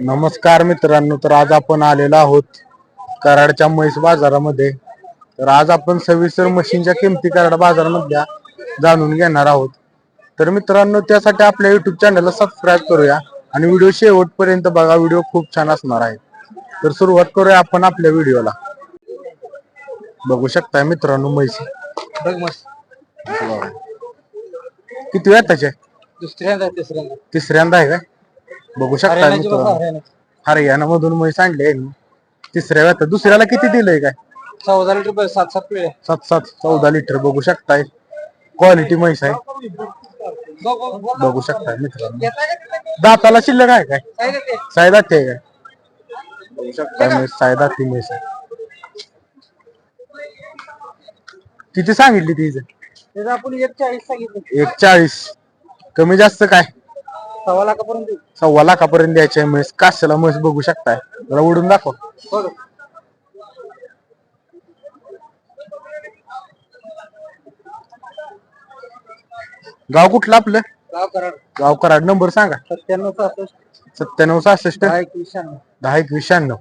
नमस्कार मित्रांनो तर आज आपण आलेलो आहोत कराडच्या म्हैस बाजारामध्ये. तर आज आपण सविस्तर मशीनच्या किमती कराड बाजारामधल्या जाणून घेणार आहोत. तर मित्रांनो त्यासाठी आपल्या युट्यूब चॅनलला सबस्क्राईब करूया आणि व्हिडिओ शेवटपर्यंत बघा व्हिडिओ खूप छान असणार आहे. तर सुरुवात करूया आपण आपल्या व्हिडिओला. बघू शकताय मित्रांनो म्हैस. किती वेळ त्याचे? दुसऱ्यांदा तिसऱ्यांदा. तिसऱ्यांदा आहे काय? बघू शकताय हरियाणाची बघा, मित्रांनो हरियाणाची. हरियाणा मधून म्हैस आणली आहे यांनी. तिसऱ्या वेळा दुसऱ्याला किती दिलंय काय? चौदा लिटर सात सात पिळे सात सात चौदा लिटर बघू शकताय. क्वालिटी म्हैस आहे. बघू शकताय मित्रांनो. दाताला शिल्लक आहे काय? सायदाती आहे काय? बघू शकताय म्हैस सायदाती म्हैस आहे. किती सांगितली तिचं आपण एक चाळीस सांगितलं. एक चाळीस. कमी जास्त काय? सव्वा लाखापर्यंत देऊ. सव्वा लाखापर्यंत द्यायची आहे म्हैस. काशाला म्हैस बघू शकताय. जरा उडून दाखव. बघ. गाव कुठलं आपलं? गाव कराड. गाव कराड. नंबर सांगा. सत्त्याण्णव सहासष्ट. सत्त्याण्णव सहासष्ट. दहा एकवीस शहाण्णव. दहा शहाण्णव.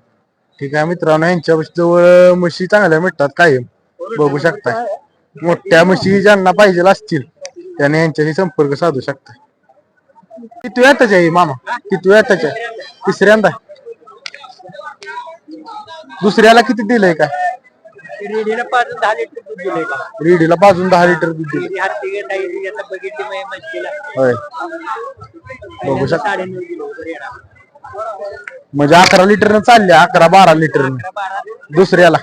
ठीक आहे मित्रांनो यांच्या जवळ म्हशी चांगल्या मिळतात कायम. बघू शकताय. मोठ्या म्हशी ज्यांना पाहिजे असतील त्याने यांच्याशी संपर्क साधू शकता किती वेळ त्याच्या आहे मामा? किती वेळ त्याच्या तिसऱ्यांदा. दुसऱ्याला किती दिलंय काय रेडीला पाच दहा लिटर दूध दिलंय का? रेडीला पाजून दहा लिटर दूध दिलं रेडी हात तिघे नाही आता बघितली मी म्हशीला होय. बघू शकता. साडेनऊ किलो रेडा म्हणजे अकरा लिटरनं चालले अकरा बारा लिटरनं. बारा दुसऱ्याला.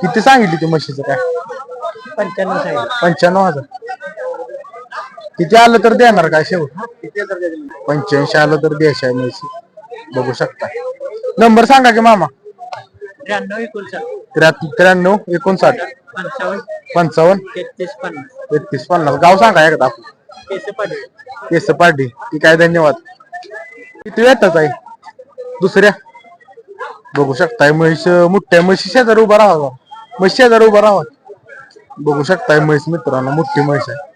किती सांगितली ती म्हशीचं काय? पंच्याण्णव पंच्याण्णव हजार. किती आलं तर देणार काय शेवट? पंच्याऐंशी आलं तर द्यायची आहे म्हशी. बघू शकता. नंबर सांगा की मामा. त्र्याण्णव एकोणसाठ. त्र्याहत्तर त्र्याण्णव एकोणसाठ. पंचावन्न. पंचावन्न. तेहतीस पन्नास. गाव सांगा एकदा. केस पाटील केस पार्टी ठीक आहे धन्यवाद. किती येतात आहे? दुसऱ्या? बघू शकताय म्हैस मोठ्या म्हशी शेजार उभा राहावा. म्हशी शेजार उभा राहावा. बघू शकताय म्हैस मित्रांनो मोठी म्हैस आहे.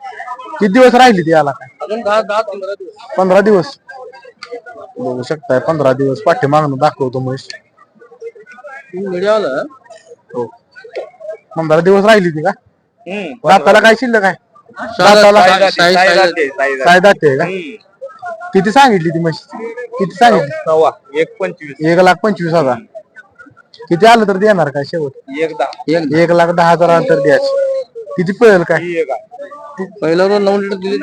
किती दिवस राहिली ती याला? काय अजून दहा दहा पंधरा दिवस. पंधरा दिवस. बघू शकताय पंधरा दिवस पाठीमागणं दाखवतो म्हैस व्हिडिओ आला? हो. पंधरा दिवस राहिली ती का? दाताला काय शिल्लक दाताला साय दाते का? किती सांगितली ती म्हशी? किती सांगितली? एक पंचवीस. एक लाख पंचवीस हजार. किती आलं तर देणार काय शेवट? एक दहा. एक लाख दहा हजार आलं तर द्यायचे. किती पिळेल काय? पहिला रोज नऊ लिटर दिली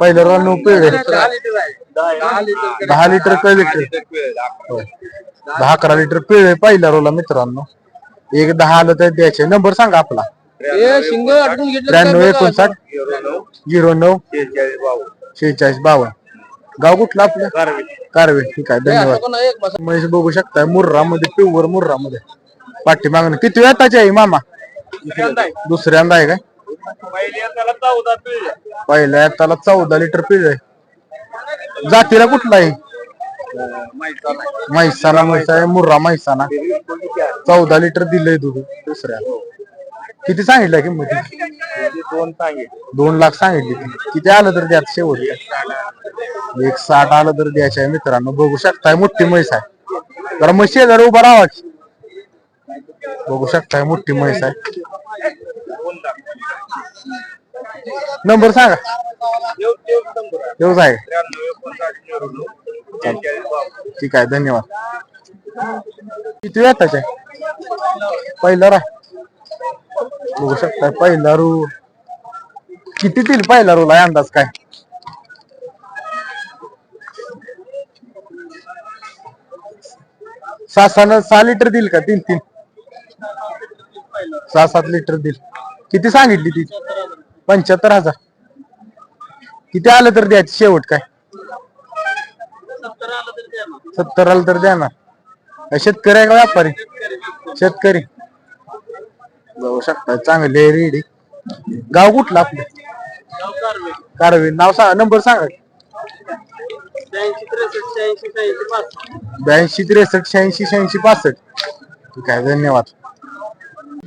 पहिलं रोल नऊ पिळे दहा लिटर आहे. दहा लिटर दहा लिटर कळले होय. दहा अकरा लिटर पिळे पहिल्या रोला मित्रांनो. एक दहा आलं तर द्यायचे नंबर सांगा आपला. हे शिंग आटून घेतलं त्र्याण्णव एकोणसाठ. झिरो नऊ. शेहेचाळीस बावन्न. गाव कुठलं आपलं? कारवे. ठीक आहे धन्यवाद. एक म्हैस बघू शकताय मुर्रा मध्ये प्युअर मुर्रा मध्ये पाठी मागणं किती वेळाची आहे मामा? दुसऱ्यांदा आहे. काय? पहिल्या त्याला चौदा लिटर पिळ. आहे जातीला कुठला आहे? म्हैसाना म्हैस आहे मुर्रा म्हैसाना चौदा लिटर दिलंय दूध दुसऱ्या. किती सांगितलं किंमत? दोन सांगितले दोन लाख सांगितली. ती. किती आलं तर द्यात शेवट एक साठ आलं तर द्यायचं आहे मित्रांनो. बघू शकताय मोठी म्हैस आहे. जरा म्हशी जरा उभा राहा. बघू शकताय मोठी म्हैस आहे. नंबर सांगा. एवढं आहे. ठीक आहे धन्यवाद. किती वेळ त्याच्या पहिला रा बघू शकताय पहिला रू. किती तील पहिला रूला अंदाज काय? सहा सहा सहा लिटर देईल का? तीन तीन. सहा सात लिटर देईल. किती सांगितली ती? पंच्याहत्तर हजार. किती आलं तर द्यायचं शेवट काय? सत्तर आलं तर द्या ना. शेतकरी आहे का व्यापारी? शेतकरी. जाऊ शकता चांगले रेडी. गाव कुठलं आपलं? कारवी. नाव सांगा नंबर सांगा. ब्याऐंशी त्रेसष्ट शहाऐंशी शहाऐंशी पासष्ट. ठीक आहे धन्यवाद.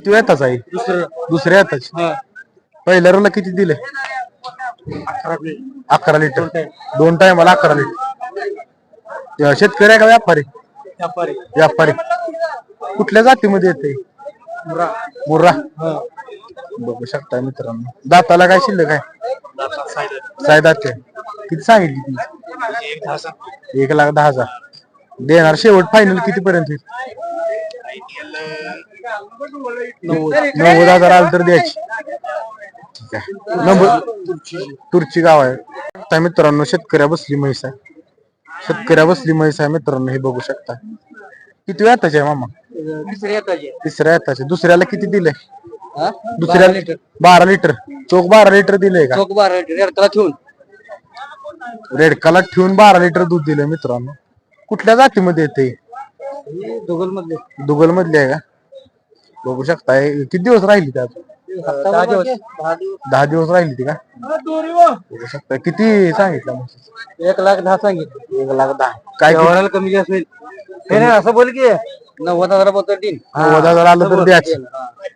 तू येताच आहे. दुसरं दुसऱ्या येताच. पहिल्या रोला किती दिले? अकरा लिटर दोन टायमाला अकरा लिटर शेतकरी आहे का व्यापारी? व्यापारी. कुठल्या जातीमध्ये येते? मुर्रा. बघू शकता मित्रांनो. दाताला काय शिल्लक आहे? सायदात किती सांगितली ती? एक लाख दहा हजार. देणार शेवट फायनल किती पर्यंत नव्वद हजार आलं तर द्यायची ठीक आहे. नंबर तुरची गाव आहे. आता मित्रांनो शेतकऱ्या बसली म्हैस आहे. शेतकऱ्या बसली म्हैस आहे मित्रांनो हे बघू शकता. किती वेळाचे आहे मामा? तिसऱ्या येताचे दुसऱ्याला किती दिले दुसऱ्या लिटर. बारा लिटर. चोख बारा लिटर दिले का? चौक बारा लिटर. त्याला ठेवून. रेडकाला ठेवून बारा लिटर दूध दिलं मित्रांनो. कुठल्या जातीमध्ये येते मधले दुगल मधली आहे का? बघू शकता. किती दिवस राहिली त्यात दहा दिवस. दहा राहिली ती का? बघू शकता. किती सांगितलं मग? एक लाख दहा सांगितलं. एक लाख दहा. काय? व्यवहाराला कमी जास्त होईल. हे नाही असं बोल की. नव्वद हजारबद्दल तीन. नव्वद हजार आलं तर द्याच.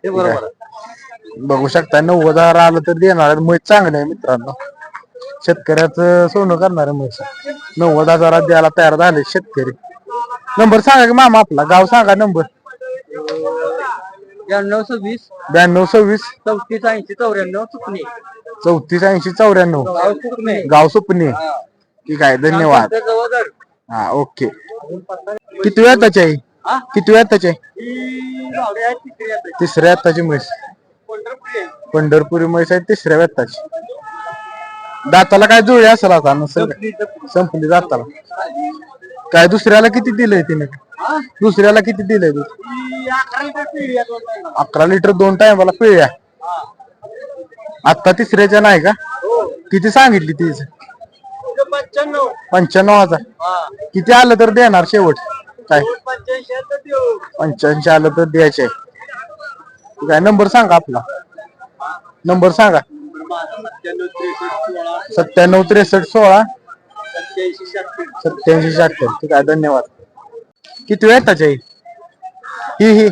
ते बरोबर. आहे. बघू शकता. नव्वद हजार आलं तर देणार म्हैस चांगलं आहे मित्रांनो. शेतकऱ्याचं सोनं करणार आहे म्हैस नव्वद हजारात द्यायला तयार झाले शेतकरी. नंबर सांगा की मामा आपला. गाव सांगा नंबर. ब्याण्णव सव्वीस ब्याण्णव सव्वीस चौतीस ऐंशी चौऱ्याण्णव चुकणे. चौतीस ऐंशी चौऱ्याण्णव. गाव चुकणे गाव सुपणे ठीक आहे धन्यवाद. हा ओके. किती वेळ त्याची आहे हा? किती वेळ त्याची आहे ही गावडी. तिसऱ्या वेताची म्हैस. पंढरपुरी आहे. पंढरपुरी म्हैस आहे तिसऱ्या वेताची दाताला काय जुळली असेल आता? नसेल संपली दाताला. काय दुसऱ्याला किती दिलंय तिने? दुसऱ्याला किती दिलंय दूध अकरा लिटर दोन टायमाला पिळ्या. आता तिसऱ्याच्या नाही का. किती सांगितली तीच पंच्याण्णव हजार. किती आलं तर देणार शेवट? काय? पंच्याऐंशी आलं तर द्यायचे. काय नंबर सांगा आपला. नंबर सांगा. सत्त्याण्णव त्रेसष्ट सोळा. सत्याऐंशी शहात्तर. ठीक आहे धन्यवाद. किती वेळ त्याच्या ही ही.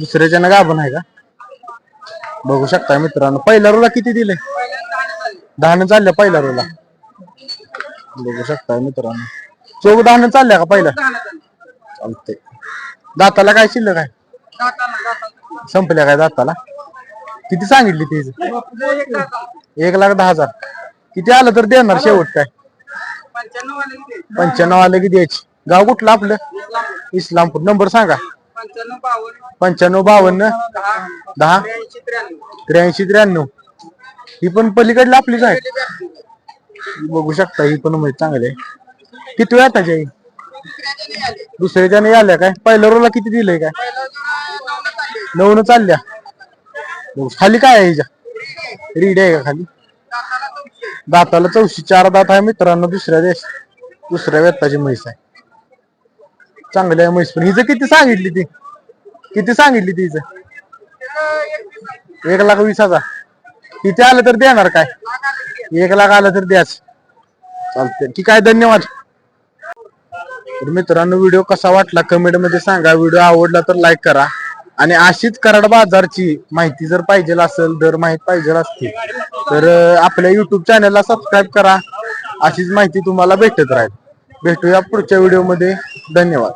दुसऱ्याच्या ना गाभण आहे का? बघू शकता मित्रांनो. पहिल्या रोला किती दिले दहानं चालल्या पहिल्या रोला बघू शकता मित्रांनो. चोग दहानं चालल्या का पहिला चालते दाताला काय शिल्लक आहे? संपल्या काय दाताला? किती सांगितली तीच एक लाख दहा हजार. किती आलं तर देणार शेवट काय? पंच्याण्णव आले की द्यायची. गाव कुठलं आपलं? इस्लामपूर. नंबर सांगा. पंच्याण्णव बावन्न. दहा. त्र्याऐंशी त्र्याण्णव. ही पण पलीकडली आपलीच आहे बघू शकता ही पण माहिती चांगली आहे. किती वेळा त्याची आई? दुसऱ्याच्या नाही आल्या काय? पहिल्या रोला किती दिलंय काय? नऊन चालल्या. खाली काय आहे हिच्या? रीड आहे का खाली? दाताला चौशी चार दात आहे मित्रांनो दुसऱ्या देश दुसऱ्या व्यताची म्हैस आहे. चांगली आहे म्हैस पण. हिचं किती सांगितली ती? किती सांगितली ती एक लाख वीस हजार. किती आलं तर देणार काय? एक लाख आलं तर द्याच. चालते ठीक आहे धन्यवाद. तर मित्रांनो व्हिडिओ कसा वाटला कमेंटमध्ये सांगा. व्हिडिओ आवडला तर लाईक करा. आणि अशीच कराड बाजारची माहिती जर पाहिजे असेल दर माहीत पाहिजे असतील तर आपल्या युट्यूब चॅनलला सबस्क्राईब करा. अशीच माहिती तुम्हाला भेटत राहील. भेटूया पुढच्या व्हिडिओमध्ये. धन्यवाद.